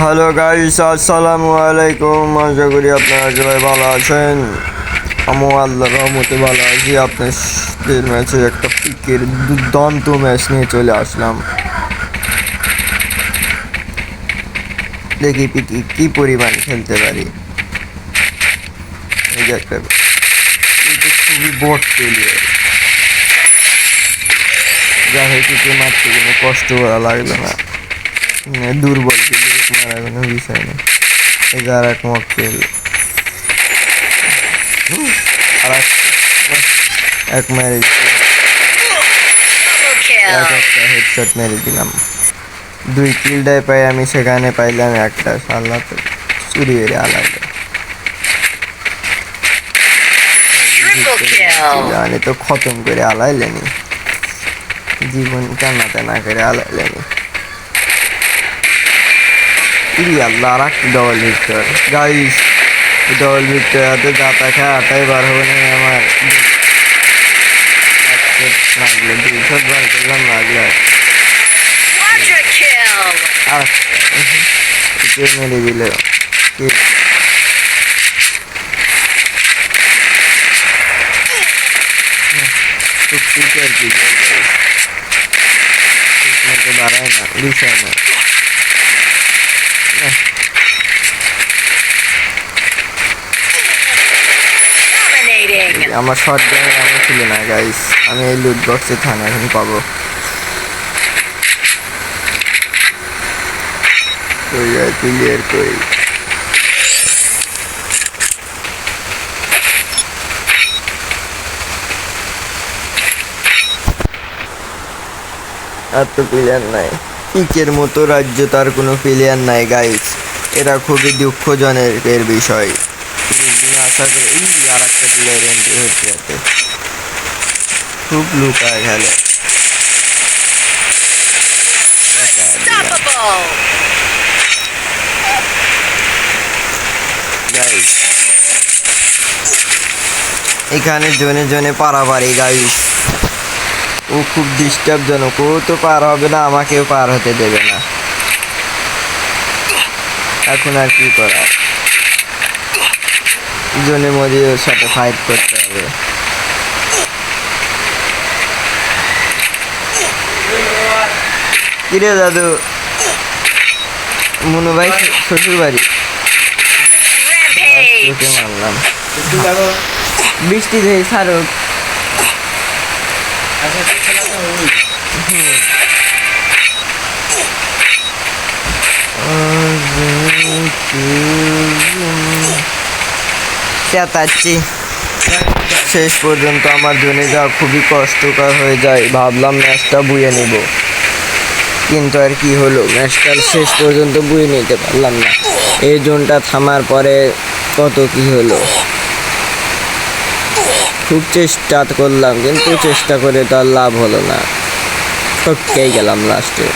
Hello guys আসসালামু আলাইকুম আশা করি আপনারা সবাই ভালো আছেন। আমু আল্লাহ রহমতে ভালো আছি। আপনাদের ম্যাচে একটা পিকের দুর্দান্ত ম্যাচ নিয়ে চলে আসলাম। দেখি পিকি কি পরিমাণ খেলতে পারি। এই যে একটা খুবই বট প্লেয়ার যা হয়েছে কি মারতে কোনো কষ্ট করা লাগল না। দুর্বল কিন্তু মারা কোনো বিষয় নেই। এই যে আর এক মক্কেল। আর এক এক মেরে. এক একটা হেডশট মেরে দিলাম। দুই কিলটাই পাই আমি সেখানে পাইলাম একটা সাল্লা তো চুরি বেড়ে আলাদা। জানি তো খতম করে আলাইলেনি। জীবন কান্নাতে না করে আলাইলেনি। ইরি আল্লাহ আর একটা double Victor guys double Victor হাতে যাতা খায় আটাই বার হবে না আমার এক shot লাগল দুই শট বার করলাম লাগল আর- Quadra kill. আর কে মেরে দিল কে চুক্তিতে আর কি বলব। ঠিক মতো দাঁড়ায় না বিষয় না না, আমার শর্ট গেমে এমন ছিল না গাইস আমি এই লুট বক্সে থানা এখন পাবো। ক্লিয়ার কই। আর তো প্লেয়ার নাই। পিকের মতো রাজ্য তার কোনো প্লেয়ার নাই গাইস এরা খুবই দুঃখজনকের বিষয়। দিন আশা করে এই আর একটা প্লেয়ার এন্ট্রি হচ্ছে এতে খুব লুকায় খেলে Unstoppable. গাইস এখানে জনে জনে পারাপারি গাইস ও খুব ডিস্টার্বজনক ও তো পার হবে না আমাকেও পার হতে দেবে না এখন আর কি করা জনে মজি ওর সাথে ফাইট করতে হবে। কিরে দাদু? মনু ভাই শ্বশুর বাড়ি? মারলাম। বৃষ্টি দেয় সারক চেতাচ্ছি। শেষ পর্যন্ত আমার জন্য যাওয়া খুবই কষ্টকর হয়ে যায়, ভাবলাম ম্যাচটা বুয়ে নিব। কিন্তু আর কি হলো, ম্যাচটা শেষ পর্যন্ত বুয়ে নিতে পারলাম না। এই জোনটা থামার পরে কত কি হলো। খুব চেষ্টা করলাম, কিন্তু চেষ্টা করে তো আর লাভ হলো না। ঠকেই গেলাম লাস্টে